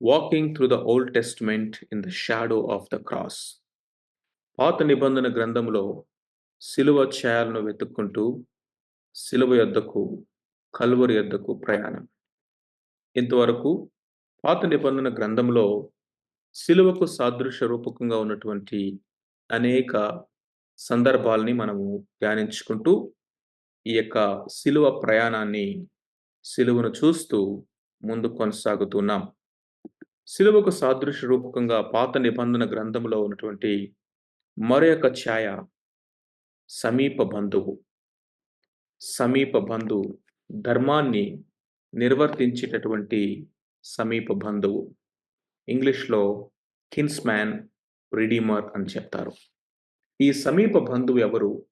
Walking through the old testament in the shadow of the cross పాత నిబంధన గ్రంథంలో సిలువ ఛాయలను వెతుక్కుంటూ సిలువ యొద్దకు కలువరి యొద్దకు ప్రయాణం. ఇంతవరకు పాత నిబంధన గ్రంథంలో సిలువకు సాదృశ్య రూపకంగా ఉన్నటువంటి అనేక సందర్భాలని మనము ధ్యానించుకుంటూ ఈ యొక్క సిలువ ప్రయాణాన్ని సిలువను చూస్తూ ముందు కొనసాగుతున్నాం సిలువకు సాదృశ్య రూపకంగా పాత నిబంధన గ్రంథంలో ఉన్నటువంటి మరొక ఛాయ సమీప బంధువు. సమీప బంధువు ధర్మాన్ని నిర్వర్తించేటటువంటి సమీప బంధువు. ఇంగ్లీష్లో కిన్స్ మ్యాన్ రిడీమర్ అని చెప్తారు. ఈ సమీప బంధువు ఎవరు?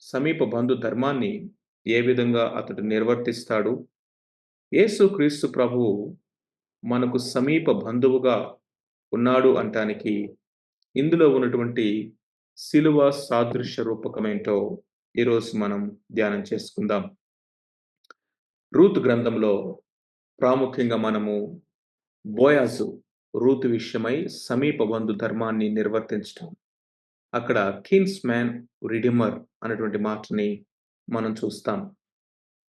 సమీప బంధు ధర్మాన్ని ఏ విధంగా అతడు నిర్వర్తిస్తాడు? యేసు క్రీస్తు ప్రభువు మనకు సమీప బంధువుగా ఉన్నాడు అంటానికి ఇందులో ఉన్నటువంటి శిలువ సాదృశ్య రూపకమేంటో ఈరోజు మనం ధ్యానం చేసుకుందాం. రూత్ గ్రంథంలో ప్రాముఖ్యంగా మనము బోయాసు రూతు విషయమై సమీప బంధు ధర్మాన్ని నిర్వర్తించడం అక్కడ కిన్స్ మ్యాన్ రిడిమర్ అనేటువంటి మాటని మనం చూస్తాం.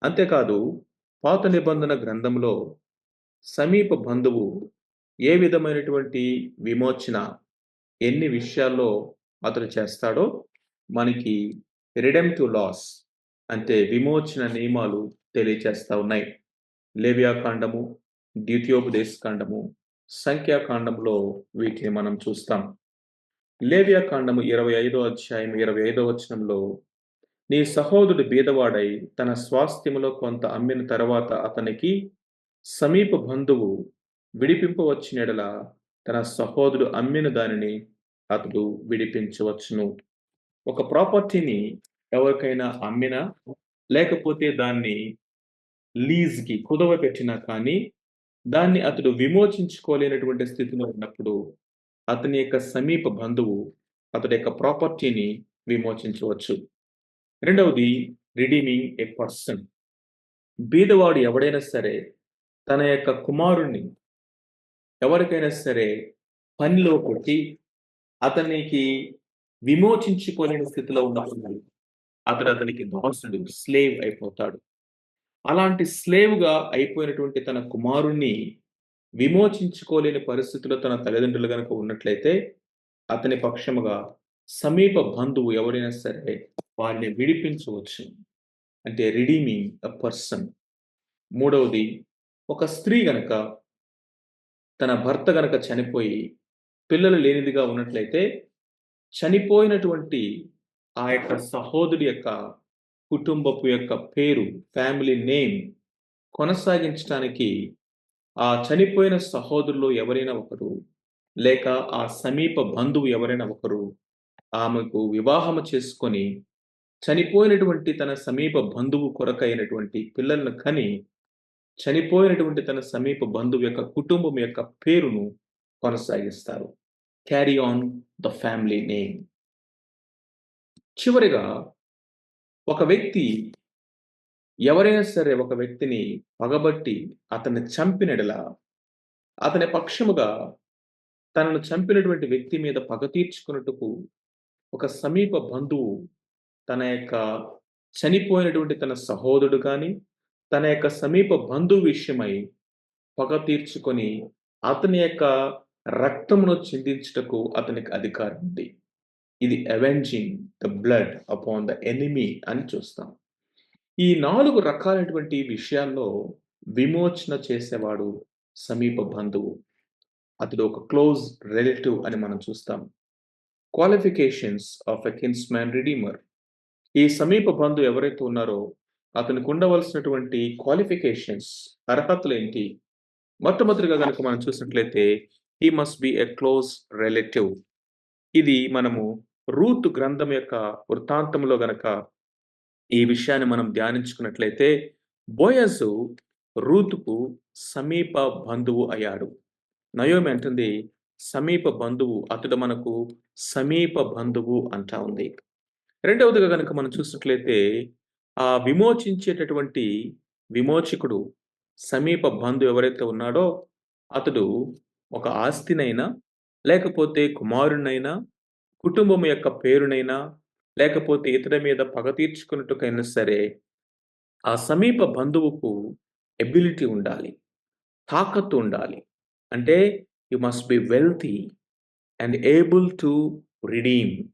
అంతేకాదు పాత నిబంధన గ్రంథంలో సమీప బంధువు ఏ విధమైనటువంటి విమోచన ఎన్ని విషయాల్లో అతడు చేస్తాడో మనకి రిడెమ్టివ్ లాస్ అంటే విమోచన నియమాలు తెలియచేస్తా ఉన్నాయి. లేవ్యాకాండము ద్వితీయోపదేశ కాండము సంఖ్యాకాండంలో వీటిని మనం చూస్తాం. లేవ్యాకాండము ఇరవై ఐదో అధ్యాయం ఇరవై ఐదో వచనంలో నీ సహోదరుడు బీదవాడై తన స్వాస్థ్యములో కొంత అమ్మిన తర్వాత అతనికి సమీప బంధువు విడిపింపవచ్చినెడల తన సహోదరుడు అమ్మిన దానిని అతడు విడిపించవచ్చును. ఒక ప్రాపర్టీని ఎవరికైనా అమ్మినా లేకపోతే దాన్ని లీజ్కి కుదవ పెట్టినా కానీ దాన్ని అతడు విమోచించుకోలేనటువంటి స్థితిలో ఉన్నప్పుడు అతని యొక్క సమీప బంధువు అతడి యొక్క ప్రాపర్టీని విమోచించవచ్చు. రెండవది రిడీమింగ్ ఏ పర్సన్. బీదవాడు ఎవడైనా సరే తన యొక్క కుమారుణ్ణి ఎవరికైనా సరే పనిలో కొట్టి అతనికి విమోచించుకోలేని స్థితిలో ఉన్నప్పుడు అతడు అతనికి దాసుడు స్లేవ్ అయిపోతాడు. అలాంటి స్లేవ్గా అయిపోయినటువంటి తన కుమారుణ్ణి విమోచించుకోలేని పరిస్థితిలో తన తల్లిదండ్రులు కనుక ఉన్నట్లయితే అతని పక్షముగా సమీప బంధువు ఎవరైనా సరే వారిని విడిపించవచ్చు. అంటే రిడీమింగ్ అ పర్సన్ మూడవది ఒక స్త్రీ గనక తన భర్త గనక చనిపోయి పిల్లలు లేనిదిగా ఉన్నట్లయితే చనిపోయినటువంటి ఆ యొక్క సహోదరి యొక్క కుటుంబపు యొక్క పేరు ఫ్యామిలీ నేమ్ కొనసాగించడానికి ఆ చనిపోయిన సహోదరులు ఎవరైనా ఒకరు లేక ఆ సమీప బంధువు ఎవరైనా ఒకరు ఆమెకు వివాహము చేసుకొని చనిపోయినటువంటి తన సమీప బంధువు కొరకైనటువంటి పిల్లలను కని చనిపోయినటువంటి తన సమీప బంధువు యొక్క కుటుంబం యొక్క పేరును కొనసాగిస్తారు. Carry on the family name చివరిగా ఒక వ్యక్తి ఎవరైనా సరే ఒక వ్యక్తిని పగబట్టి అతన్ని చంపినడలా అతని పక్షముగా తనను చంపినటువంటి వ్యక్తి మీద పగ తీర్చుకున్నట్టుకు ఒక సమీప బంధువు తన యొక్క చనిపోయినటువంటి తన సహోదరుడు కానీ తన యొక్క సమీప బంధువు విషయమై పగ తీర్చుకొని అతని యొక్క రక్తమును చిందించుటకు అతనికి అధికారం ఉంది. ఇది avenging the blood upon the enemy అని చూస్తాం. ఈ నాలుగు రకాలైనటువంటి విషయాల్లో విమోచన చేసేవాడు సమీప బంధువు. అతడు ఒక క్లోజ్ రిలేటివ్ అని మనం చూస్తాం. Qualifications of a kinsman redeemer. ఈ సమీప బంధువు ఎవరైతే ఉన్నారో అతనికి ఉండవలసినటువంటి క్వాలిఫికేషన్స్ అర్హతలు ఏంటి మొట్టమొదటిగా కనుక మనం చూసినట్లయితే ఈ must be a close relative ఇది మనము రూత్ గ్రంథం యొక్క వృత్తాంతంలో గనక ఈ విషయాన్ని మనం ధ్యానించుకున్నట్లయితే బోయజు రూతుకు సమీప బంధువు అయ్యాడు. నయోమి అంటుంది సమీప బంధువు అతడు మనకు సమీప బంధువు అంటా ఉంది. రెండవదిగా కనుక మనం చూసినట్లయితే ఆ విమోచించేటటువంటి విమోచకుడు సమీప బంధువు ఎవరైతే ఉన్నాడో అతడు ఒక ఆస్తినైనా, లేకపోతే కుమారుడినైనా, కుటుంబం యొక్క పేరునైనా, లేకపోతే ఇతడి మీద పగ తీర్చుకున్నట్టుకైనా సరే, ఆ సమీప బంధువుకు ఎబిలిటీ ఉండాలి. తాకత్తు ఉండాలి. అంటే you must be wealthy and able to redeem.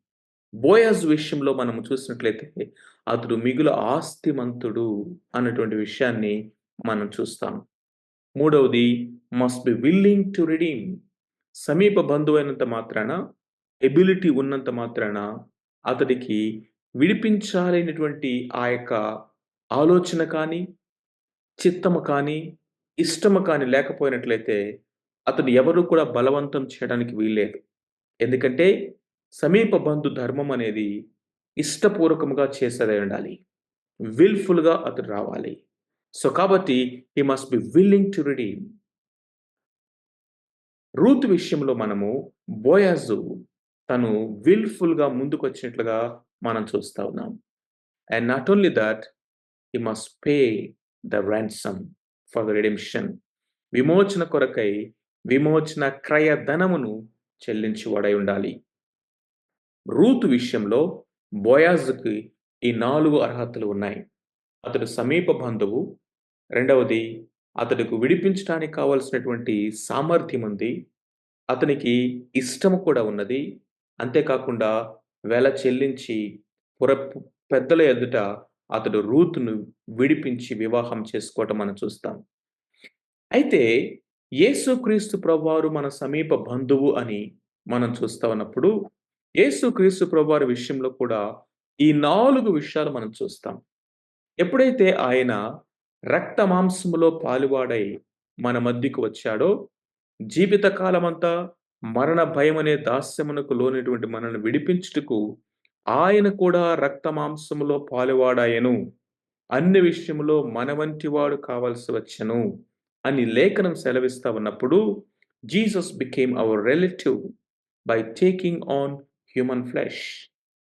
Boaz విషయంలో మనం చూసినట్లయితే అతడు మిగులు ఆస్తిమంతుడు అన్నటువంటి విషయాన్ని మనం చూస్తాం. మూడవది must be willing to redeem. సమీప బంధువైనంత మాత్రాన, ఎబిలిటీ ఉన్నంత మాత్రాన అతడికి విడిపించాలనేటువంటి ఆ యొక్క ఆలోచన కానీ, చిత్తము కానీ, ఇష్టము కానీ లేకపోయినట్లయితే అతడు ఎవరు కూడా బలవంతం చేయడానికి వీల్లేదు. ఎందుకంటే సమీప బంధు ధర్మం అనేది ఇష్టపూర్వకంగా చేసేదై ఉండాలి. విల్‌ఫుల్‌గా అతడు రావాలి. సో, కాబట్టి he must be willing to redeem. Ruth విషయంలో మనము బోయాజు తను విల్‌ఫుల్‌గా ముందుకొచ్చినట్లుగా మనం చూస్తా ఉన్నాం. And not only that he must pay the ransom for the redemption. విమోచన కొరకై విమోచన క్రయ ధనమును చెల్లించువాడై ఉండాలి. రూతు విషయంలో బోయాజ్కి ఈ నాలుగు అర్హతలు ఉన్నాయి. అతడు సమీప బంధువు. రెండవది అతడికి విడిపించడానికి కావలసినటువంటి సామర్థ్యం ఉంది. అతనికి ఇష్టం కూడా ఉన్నది. అంతేకాకుండా వెల చెల్లించి పుర పెద్దల ఎదుట అతడు రూతును విడిపించి వివాహం చేసుకోవటం మనం చూస్తాం. అయితే యేసుక్రీస్తు ప్రభువారు మన సమీప బంధువు అని మనం చూస్తా ఉన్నప్పుడు, యేసుక్రీస్తు ప్రభువారి విషయంలో కూడా ఈ నాలుగు విషయాలు మనం చూస్తాం. ఎప్పుడైతే ఆయన రక్త మాంసములో పాలువాడై మన మధ్యకు వచ్చాడో, జీవిత కాలమంతా మరణ భయమనే దాస్యమునకు లోనటువంటి మనల్ని విడిపించుటకు ఆయన కూడా రక్త మాంసములో పాలువాడాయను అన్ని విషయంలో మన వంటివాడు కావాల్సి వచ్చను అని లేఖనం సెలవిస్తా ఉన్నప్పుడు, Jesus became our relative by taking on human flesh.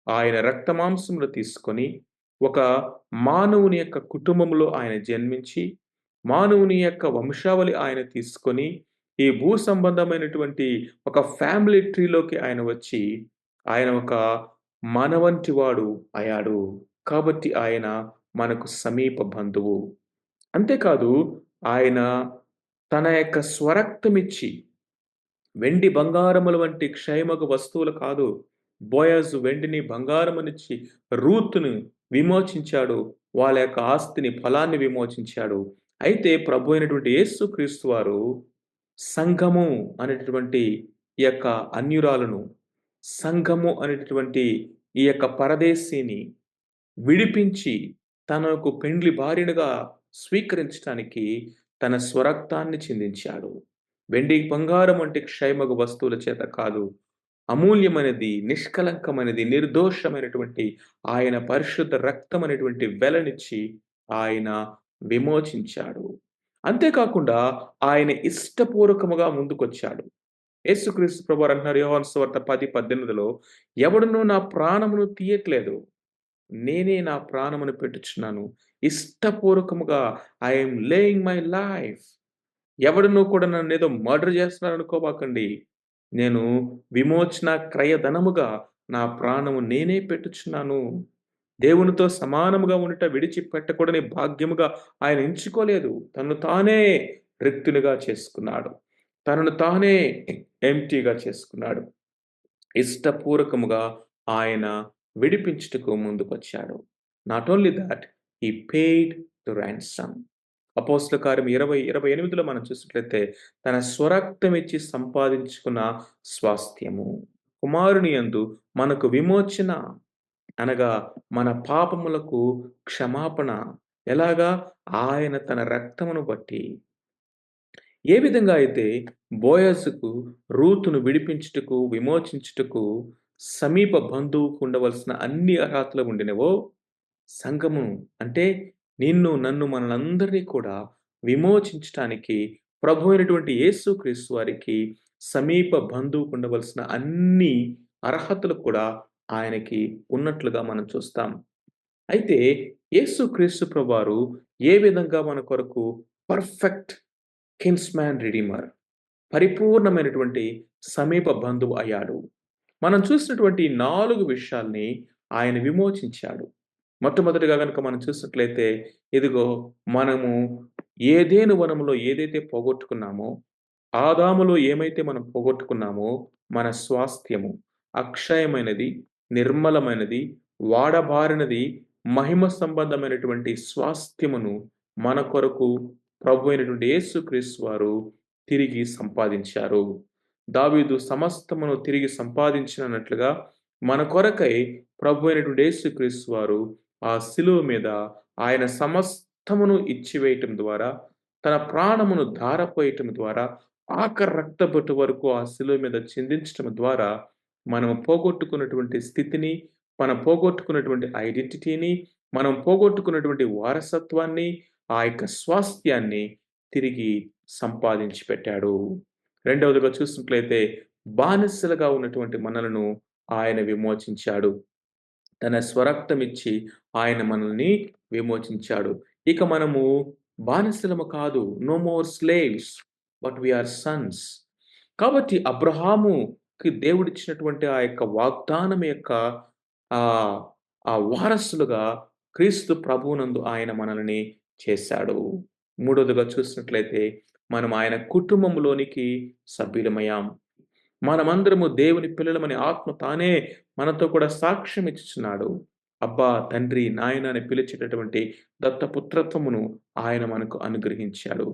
ఆయన రక్త మాంసములు తీసుకొని, ఒక మానవుని యొక్క కుటుంబంలో ఆయన జన్మించి, మానవుని యొక్క వంశావళి ఆయన తీసుకొని, ఈ భూ సంబంధమైనటువంటి ఒక ఫ్యామిలీ ట్రీలోకి ఆయన వచ్చి, ఆయన ఒక మనవంటి వాడు అయ్యాడు. కాబట్టి ఆయన మనకు సమీప బంధువు. అంతేకాదు ఆయన తన యొక్క స్వరక్తమిచ్చి వెండి బంగారముల వంటి క్షయమగు వస్తువులు కాదు. బోయజు వెండిని, బంగారమునిచ్చి రూతును విమోచించాడు. వాళ్ళ యొక్క ఆస్తిని, ఫలాన్ని విమోచించాడు. అయితే ప్రభు అయినటువంటి యేసుక్రీస్తు వారు సంఘము అనేటటువంటి ఈ యొక్క అన్యురాలను, సంఘము అనేటటువంటి ఈ యొక్క పరదేశీని విడిపించి తనకు పెండ్లి భార్యనుగా స్వీకరించడానికి తన స్వరక్తాన్ని చిందించాడు. వెండి, బంగారం వంటి క్షయమగు వస్తువుల చేత కాదు. అమూల్యమైనది, నిష్కలంకమైనది, నిర్దోషమైనటువంటి ఆయన పరిశుద్ధ రక్తం అనేటువంటి వెలనిచ్చి ఆయన విమోచించాడు. అంతేకాకుండా ఆయన ఇష్టపూర్వకముగా ముందుకొచ్చాడు. యేసుక్రీస్తు ప్రభు అంటున్నారు యోహాను సువార్త 10:18లో ఎవడును నా ప్రాణమును తీయట్లేదు. నేనే నా ప్రాణమును పెట్టుచున్నాను. ఇష్టపూర్వకముగా ఐ లేయింగ్ మై లైఫ్. ఎవడును కూడా నన్ను ఏదో మర్డర్ చేస్తున్నాను అనుకోబాకండి. నేను విమోచన క్రయధనముగా నా ప్రాణము నేనే పెట్టుచున్నాను. దేవునితో సమానముగా ఉండుట విడిచిపెట్టకూడని భాగ్యముగా ఆయన ఎంచుకోలేదు. తను తానే రిక్తునిగా చేసుకున్నాడు. తనను తానే ఎంటీగా చేసుకున్నాడు. ఇష్టపూర్వకముగా ఆయన విడిపించుటకు ముందుకొచ్చాడు. Not only that he paid the ransom అపోస్ల కార్యం 20, 28లో మనం చూసినట్లయితే తన స్వరక్తం ఇచ్చి సంపాదించుకున్న స్వాస్థ్యము. కుమారుని యందు మనకు విమోచన అనగా మన పాపములకు క్షమాపణ. ఎలాగా? ఆయన తన రక్తమును బట్టి. ఏ విధంగా అయితే బోయస్కు రూతును విడిపించుటకు, విమోచించుటకు సమీప బంధువుకు ఉండవలసిన అన్ని అర్హతలు ఉండినవో, సంఘము అంటే నిన్ను, నన్ను మనలందరినీ కూడా విమోచించటానికి ప్రభు అయినటువంటి యేసుక్రీస్తు వారికి సమీప బంధువుకు ఉండవలసిన అన్ని అర్హతలు కూడా ఆయనకి ఉన్నట్లుగా మనం చూస్తాం. అయితే యేసుక్రీస్తు ప్రభువారు ఏ విధంగా మన కొరకు పర్ఫెక్ట్ కిన్స్‌మ్యాన్ రిడీమర్ పరిపూర్ణమైనటువంటి సమీప బంధువు అయ్యాడు. మనం చూసినటువంటి నాలుగు విషయాల్ని ఆయన విమోచించాడు. మొట్టమొదటిగా కనుక మనం చూసినట్లయితే, ఇదిగో మనము ఏదేను వనములో ఏదైతే పోగొట్టుకున్నామో, ఆదాములో ఏమైతే మనం పోగొట్టుకున్నామో, మన స్వాస్థ్యము అక్షయమైనది, నిర్మలమైనది, వాడబారినది, మహిమ సంబంధమైనటువంటి స్వాస్థ్యమును మన కొరకు ప్రభు అయినటువంటి యేసుక్రీస్తు వారు తిరిగి సంపాదించారు. దావీదు సమస్తమును తిరిగి సంపాదించినట్లుగా మన కొరకై ప్రభు అయినటువంటి యేసుక్రీస్తు వారు ఆ శిలువ మీద ఆయన సమస్తమును ఇచ్చివేయటం ద్వారా, తన ప్రాణమును ధారపోయటం ద్వారా, ఆఖరి రక్తబొట్టు వరకు ఆ శిలువ మీద చిందించటం ద్వారా, మనం పోగొట్టుకున్నటువంటి స్థితిని, మనం పోగొట్టుకున్నటువంటి ఐడెంటిటీని, మనం పోగొట్టుకున్నటువంటి వారసత్వాన్ని, ఆ యొక్క స్వాస్థ్యాన్ని తిరిగి సంపాదించి పెట్టాడు. రెండవదిగా చూసినట్లయితే బానిసలుగా ఉన్నటువంటి మనలను ఆయన విమోచించాడు. తన స్వరక్తమిచ్చి ఆయన మనల్ని విమోచించాడు. ఇక మనము బానిసలము కాదు. No more slaves but we are sons. కాబట్టి అబ్రహాముకి దేవుడిచ్చినటువంటి ఆ యొక్క వాగ్దానం యొక్క ఆ వారసులుగా క్రీస్తు ప్రభువునందు ఆయన మనల్ని చేశాడు. మూడోదిగా చూసినట్లయితే మనం ఆయన కుటుంబంలోనికి సభ్యులమయ్యాం. మనమందరము దేవుని పిల్లలమని ఆత్మ తానే మనతో కూడా సాక్ష్యం ఇచ్చుచున్నాడు. అబ్బా! తండ్రి, నాయన అని పిలిచేటటువంటి దత్తపుత్రత్వమును ఆయన మనకు అనుగ్రహించాడు.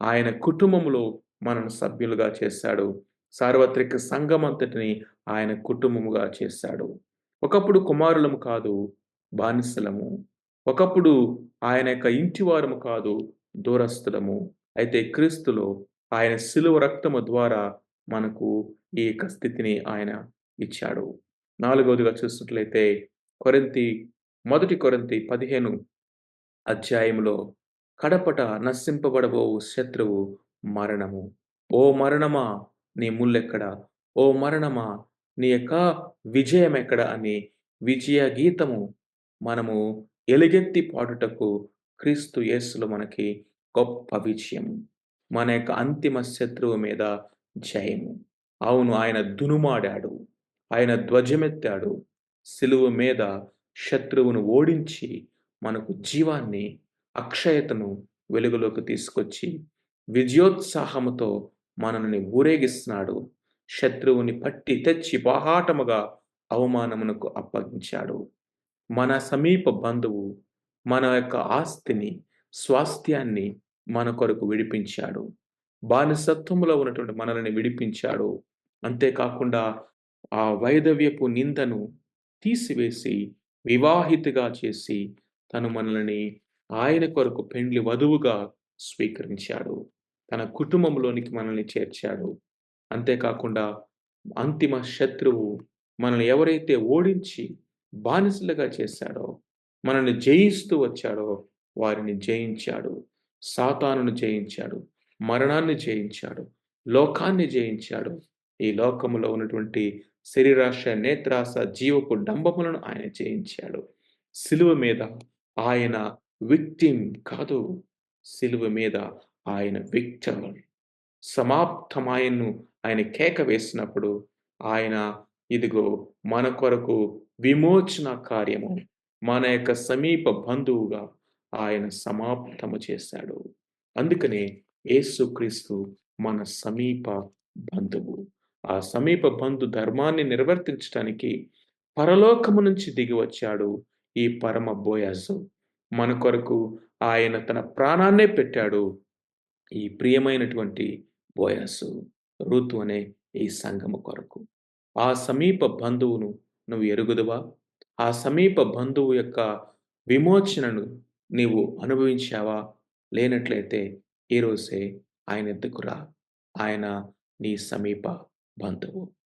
ఆయన కుటుంబములో మనను సభ్యులుగా చేశాడు. సార్వత్రిక సంఘమంతటిని ఆయన కుటుంబముగా చేశాడు. ఒకప్పుడు కుమారులము కాదు, బానిసలము. ఒకప్పుడు ఆయన యొక్క ఇంటివారము కాదు, దూరస్థులము అయితే క్రీస్తులో ఆయన శిలువ రక్తము ద్వారా మనకు ఈ యొక్క స్థితిని ఆయన ఇచ్చాడు. నాలుగవదిగా చూసినట్లయితే కొరింతి మొదటి కొరింథీ 15 అధ్యాయములో కడపట నశింపబడబో శత్రువు మరణము. ఓ మరణమా నీ ముళ్ళెక్కడ ఓ మరణమా నీ యొక్క విజయం ఎక్కడ అని విజయ గీతము మనము ఎలుగెత్తి పాడుటకు క్రీస్తు యేసులు మనకి గొప్ప విజయం మన యొక్క అంతిమ శత్రువు మీద జయము. అవును ఆయన దునుమాడాడు. ఆయన ధ్వజమెత్తాడు. శిలువ మీద శత్రువును ఓడించి మనకు జీవాన్ని, అక్షయతను వెలుగులోకి తీసుకొచ్చి విజయోత్సాహముతో మనల్ని ఊరేగిస్తున్నాడు. శత్రువుని పట్టి తెచ్చి బాహాటముగా అవమానమునకు అప్పగించాడు. మన సమీప బంధువు మన యొక్క ఆస్తిని, స్వాస్థ్యాన్ని మన కొరకు విడిపించాడు. బానిసత్వంలో ఉన్నటువంటి మనల్ని విడిపించాడు. అంతేకాకుండా ఆ వైధవ్యపు నిందను తీసివేసి వివాహితగా చేసి తను మనల్ని ఆయన కొరకు పెండ్లి వధువుగా స్వీకరించాడు. తన కుటుంబంలోనికి మనల్ని చేర్చాడు. అంతేకాకుండా అంతిమ శత్రువు మనల్ని ఎవరైతే ఓడించి బానిసలుగా చేశాడో, మనల్ని జయిస్తూ వచ్చాడో వారిని జయించాడు. సాతానును జయించాడు. మరణాన్ని జయించాడు. లోకాన్ని జయించాడు. ఈ లోకములో ఉన్నటువంటి శరీరాశ, నేత్రాస జీవపు డంబములను ఆయన జయించాడు. శిలువ మీద ఆయన విక్టిమ్ కాదు. శిలువ మీద ఆయన విక్టర్. సమాప్తమాయను ఆయన కేక వేసినప్పుడు ఆయన ఇదిగో మన కొరకు విమోచన కార్యము మన యొక్క సమీప బంధువుగా ఆయన సమాప్తము చేశాడు. అందుకనే యేసుక్రీస్తు మన సమీప బంధువు. ఆ సమీప బంధు ధర్మాన్ని నిర్వర్తించటానికి పరలోకము నుంచి దిగి వచ్చాడు ఈ పరమ బోయజు. మన కొరకు ఆయన తన ప్రాణాన్నే పెట్టాడు. ఈ ప్రియమైనటువంటి బోయాసు రూతు అనే ఈ సంగము కొరకు. ఆ సమీప బంధువును నువ్వు ఎరుగుదువా? ఆ సమీప బంధువు యొక్క విమోచనను నీవు అనుభవించావా? లేనట్లయితే ఈరోజే ఆయన ఎద్దుకురా ఆయన నీ సమీప బంధువు.